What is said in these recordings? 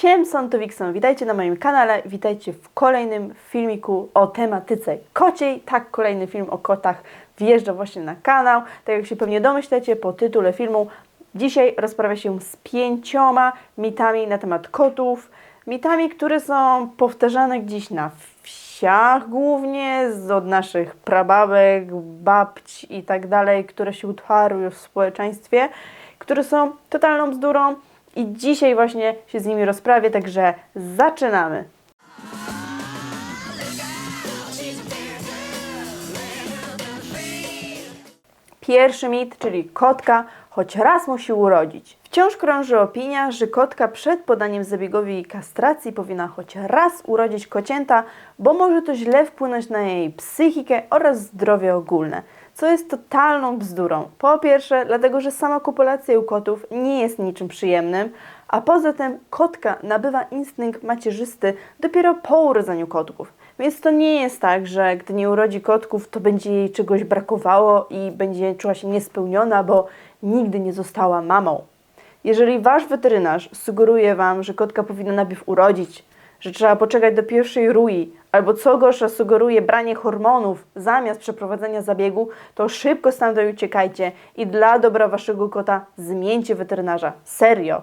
Siemson, to Wikson. Witajcie na moim kanale, witajcie w kolejnym filmiku o tematyce kociej. Tak, kolejny film o kotach wjeżdża właśnie na kanał. Tak jak się pewnie domyślacie po tytule filmu, dzisiaj rozprawia się z pięcioma mitami na temat kotów. Mitami, które są powtarzane gdzieś na wsiach głównie, od naszych prababek, babć i tak dalej, które się utwarły w społeczeństwie, które są totalną bzdurą i dzisiaj właśnie się z nimi rozprawię, także zaczynamy. Pierwszy mit, czyli kotka, choć raz musi urodzić. Wciąż krąży opinia, że kotka przed podaniem zabiegowi kastracji powinna choć raz urodzić kocięta, bo może to źle wpłynąć na jej psychikę oraz zdrowie ogólne, co jest totalną bzdurą. Po pierwsze, dlatego, że sama kopulacja u kotów nie jest niczym przyjemnym, a poza tym kotka nabywa instynkt macierzysty dopiero po urodzeniu kotków. Więc to nie jest tak, że gdy nie urodzi kotków, to będzie jej czegoś brakowało i będzie czuła się niespełniona, bo nigdy nie została mamą. Jeżeli wasz weterynarz sugeruje wam, że kotka powinna najpierw urodzić, że trzeba poczekać do pierwszej rui, albo co gorsza sugeruje branie hormonów zamiast przeprowadzenia zabiegu, to szybko stamtąd uciekajcie i dla dobra waszego kota zmieńcie weterynarza. Serio.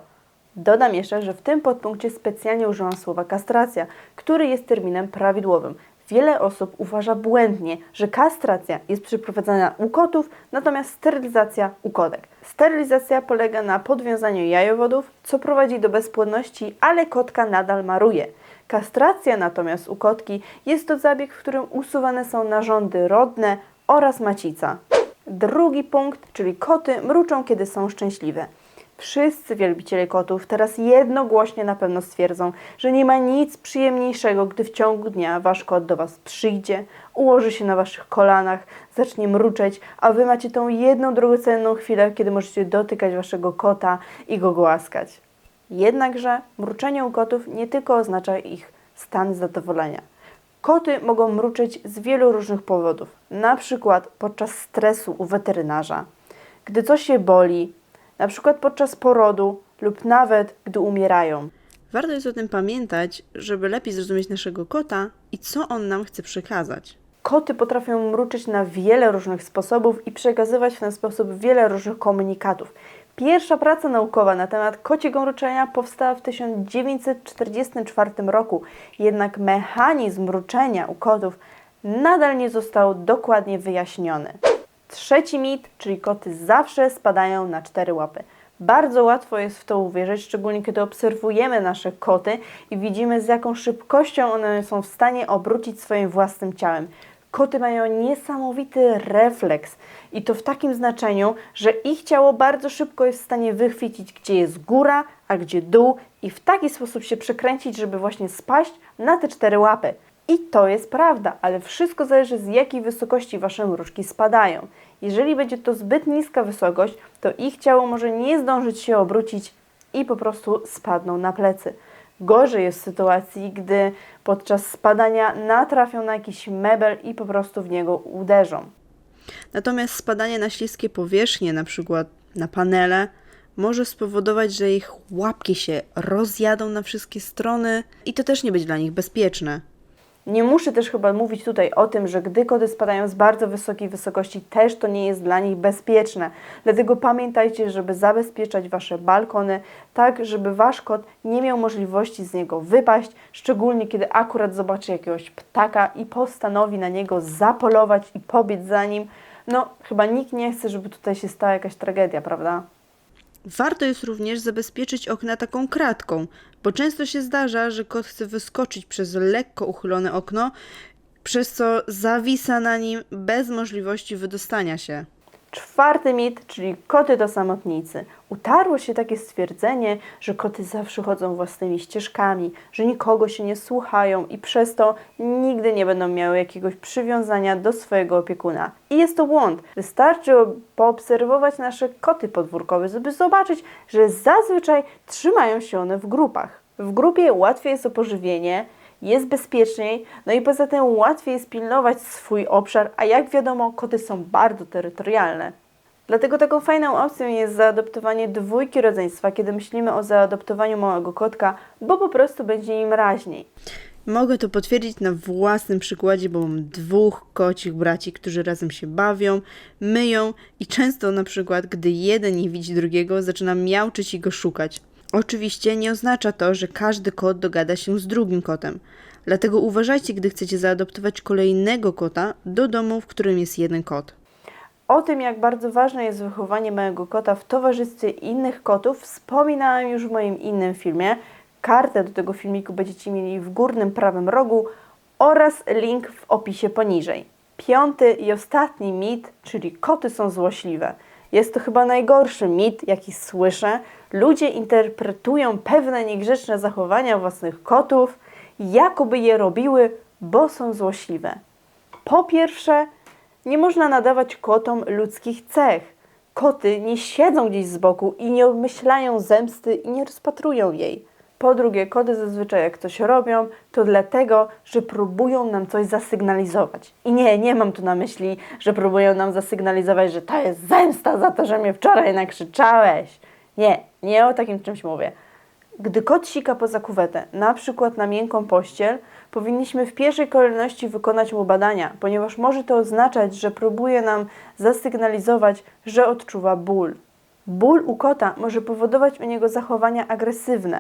Dodam jeszcze, że w tym podpunkcie specjalnie użyłam słowa kastracja, który jest terminem prawidłowym. Wiele osób uważa błędnie, że kastracja jest przeprowadzana u kotów, natomiast sterylizacja u kotek. Sterylizacja polega na podwiązaniu jajowodów, co prowadzi do bezpłodności, ale kotka nadal maruje. Kastracja natomiast u kotki jest to zabieg, w którym usuwane są narządy rodne oraz macica. Drugi punkt, czyli koty mruczą, kiedy są szczęśliwe. Wszyscy wielbiciele kotów teraz jednogłośnie na pewno stwierdzą, że nie ma nic przyjemniejszego, gdy w ciągu dnia wasz kot do was przyjdzie, ułoży się na waszych kolanach, zacznie mruczeć, a wy macie tą jedną drogocenną chwilę, kiedy możecie dotykać waszego kota i go głaskać. Jednakże mruczenie u kotów nie tylko oznacza ich stan zadowolenia. Koty mogą mruczeć z wielu różnych powodów, na przykład podczas stresu u weterynarza, gdy coś się boli, na przykład podczas porodu lub nawet gdy umierają. Warto jest o tym pamiętać, żeby lepiej zrozumieć naszego kota i co on nam chce przekazać. Koty potrafią mruczyć na wiele różnych sposobów i przekazywać w ten sposób wiele różnych komunikatów. Pierwsza praca naukowa na temat kociego mruczenia powstała w 1944 roku, jednak mechanizm mruczenia u kotów nadal nie został dokładnie wyjaśniony. Trzeci mit, czyli koty zawsze spadają na cztery łapy. Bardzo łatwo jest w to uwierzyć, szczególnie kiedy obserwujemy nasze koty i widzimy z jaką szybkością one są w stanie obrócić swoim własnym ciałem. Koty mają niesamowity refleks i to w takim znaczeniu, że ich ciało bardzo szybko jest w stanie wychwycić, gdzie jest góra, a gdzie dół i w taki sposób się przekręcić, żeby właśnie spaść na te cztery łapy. I to jest prawda, ale wszystko zależy z jakiej wysokości Wasze mruczki spadają. Jeżeli będzie to zbyt niska wysokość, to ich ciało może nie zdążyć się obrócić i po prostu spadną na plecy. Gorzej jest w sytuacji, gdy podczas spadania natrafią na jakiś mebel i po prostu w niego uderzą. Natomiast spadanie na śliskie powierzchnie, na przykład na panele, może spowodować, że ich łapki się rozjadą na wszystkie strony i to też nie będzie dla nich bezpieczne. Nie muszę też chyba mówić tutaj o tym, że gdy koty spadają z bardzo wysokiej wysokości, też to nie jest dla nich bezpieczne. Dlatego pamiętajcie, żeby zabezpieczać Wasze balkony, tak żeby Wasz kot nie miał możliwości z niego wypaść, szczególnie kiedy akurat zobaczy jakiegoś ptaka i postanowi na niego zapolować i pobiec za nim. No, chyba nikt nie chce, żeby tutaj się stała jakaś tragedia, prawda? Warto jest również zabezpieczyć okna taką kratką, bo często się zdarza, że kot chce wyskoczyć przez lekko uchylone okno, przez co zawisa na nim bez możliwości wydostania się. Czwarty mit, czyli koty to samotnicy. Utarło się takie stwierdzenie, że koty zawsze chodzą własnymi ścieżkami, że nikogo się nie słuchają i przez to nigdy nie będą miały jakiegoś przywiązania do swojego opiekuna. I jest to błąd. Wystarczy poobserwować nasze koty podwórkowe, żeby zobaczyć, że zazwyczaj trzymają się one w grupach. W grupie łatwiej jest o pożywienie, jest bezpieczniej, no i poza tym łatwiej jest pilnować swój obszar, a jak wiadomo, koty są bardzo terytorialne. Dlatego taką fajną opcją jest zaadoptowanie dwójki rodzeństwa, kiedy myślimy o zaadoptowaniu małego kotka, bo po prostu będzie im raźniej. Mogę to potwierdzić na własnym przykładzie, bo mam dwóch kocich braci, którzy razem się bawią, myją i często na przykład, gdy jeden nie widzi drugiego, zaczyna miauczyć i go szukać. Oczywiście nie oznacza to, że każdy kot dogada się z drugim kotem. Dlatego uważajcie, gdy chcecie zaadoptować kolejnego kota do domu, w którym jest jeden kot. O tym, jak bardzo ważne jest wychowanie małego kota w towarzystwie innych kotów, wspominałam już w moim innym filmie. Kartę do tego filmiku będziecie mieli w górnym prawym rogu oraz link w opisie poniżej. Piąty i ostatni mit, czyli koty są złośliwe. Jest to chyba najgorszy mit, jaki słyszę. Ludzie interpretują pewne niegrzeczne zachowania własnych kotów, jakoby je robiły, bo są złośliwe. Po pierwsze, nie można nadawać kotom ludzkich cech. Koty nie siedzą gdzieś z boku i nie obmyślają zemsty i nie rozpatrują jej. Po drugie, koty zazwyczaj jak coś robią, to dlatego, że próbują nam coś zasygnalizować. I nie, nie mam tu na myśli, że próbują nam zasygnalizować, że to jest zemsta za to, że mnie wczoraj nakrzyczałeś. Nie, nie o takim czymś mówię. Gdy kot sika poza kuwetę, na przykład na miękką pościel, powinniśmy w pierwszej kolejności wykonać mu badania, ponieważ może to oznaczać, że próbuje nam zasygnalizować, że odczuwa ból. Ból u kota może powodować u niego zachowania agresywne,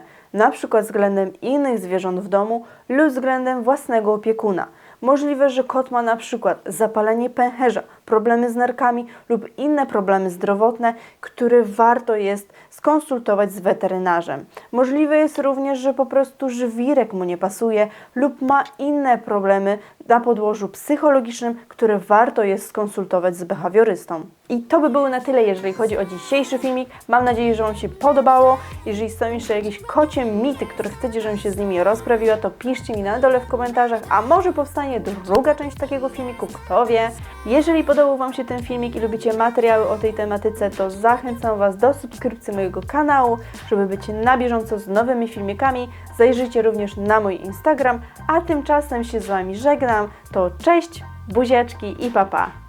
przykład względem innych zwierząt w domu lub względem własnego opiekuna. Możliwe, że kot ma przykład zapalenie pęcherza, problemy z nerkami lub inne problemy zdrowotne, które warto jest skonsultować z weterynarzem. Możliwe jest również, że po prostu żwirek mu nie pasuje lub ma inne problemy na podłożu psychologicznym, które warto jest skonsultować z behawiorystą. I to by było na tyle, jeżeli chodzi o dzisiejszy filmik. Mam nadzieję, że Wam się podobało. Jeżeli są jeszcze jakieś kocie mity, które chcecie, żebym się z nimi rozprawiła, to piszcie mi na dole w komentarzach, a może powstanie druga część takiego filmiku, kto wie. Jeżeli podobał Wam się ten filmik i lubicie materiały o tej tematyce, to zachęcam Was do subskrypcji mojego kanału, żeby być na bieżąco z nowymi filmikami. Zajrzyjcie również na mój Instagram, a tymczasem się z Wami żegnam. To cześć, buziaczki i papa. Pa.